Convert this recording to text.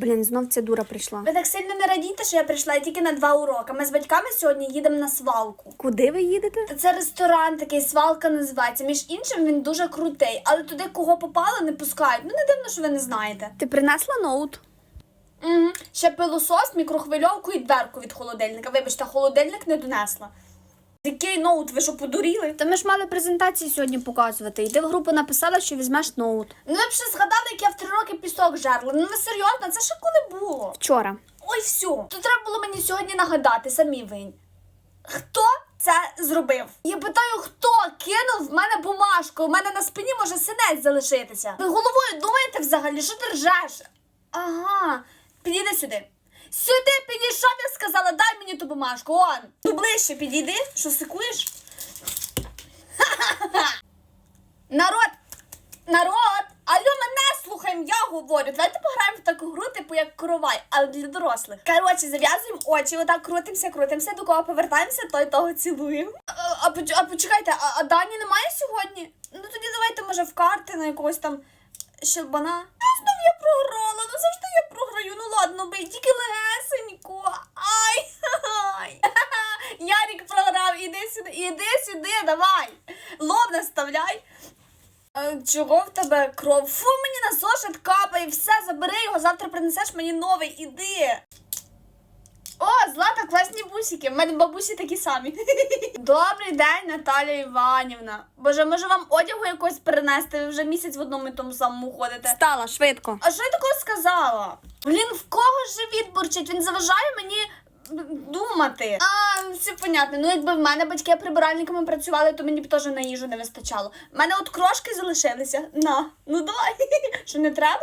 Блін, знов ця дура прийшла. Ви так сильно не радійте, що я прийшла тільки на два уроки. Ми з батьками сьогодні їдемо на свалку. Куди ви їдете? Та Це ресторан такий, свалка називається. Між іншим, він дуже крутий, але туди кого попало, не пускають. Ну не дивно, що ви не знаєте. Ти принесла ноут? Угу. Ще пилосос, мікрохвильовку і дверку від холодильника. Вибачте, холодильник не донесла. Який ноут, ви що подуріли? Та ми ж мали презентації сьогодні показувати. І ти в групу написала, що візьмеш ноут. Ну ви б ще згадали, як я в три роки пісок жерла. Ну ви серйозно, це ще коли було? Вчора. Ой, все. То треба було мені сьогодні нагадати, самі винь. Хто це зробив? Я питаю, хто кинув в мене бумажку? У мене на спині може синець залишитися. Ви головою думаєте взагалі, що ти ржеш? Ага, підійди сюди. Сюди підійшов, я сказала, дай мені ту бумажку. Он, ну ближче підійди, що сикуєш? Народ! Народ! Алло, мене слухаємо, я говорю. Давайте пограємо в таку гру, типу як коровай, але для дорослих. Коротше, зав'язуємо очі, отак крутимося, крутимося, до кого повертаємося, той того цілуємо. А, а, а почекайте, а, а Дані немає сьогодні? Ну тоді давайте, може, в карти на якогось там щелбана. Ну, я програла, ну іди сюди, давай. Лоб наставляй. Е, Чого в тебе кров? Фу, мені на зошит капає, все, забери його, завтра принесеш мені новий, іди. О, Злата, класні бусики. В мене бабусі такі самі. Добрий день, Наталя Іванівна. Боже, може вам одягу якось перенести? Ви вже місяць в одному і тому самому ходите. Стала швидко. А що я такого сказала? Блін, в кого живіт бурчить? Він заважає мені думати. А, все понятно. Ну, якби в мене батьки прибиральниками працювали, то мені б теж на їжу не вистачало. У мене от крошки залишилися. На, ну давай. Що не треба?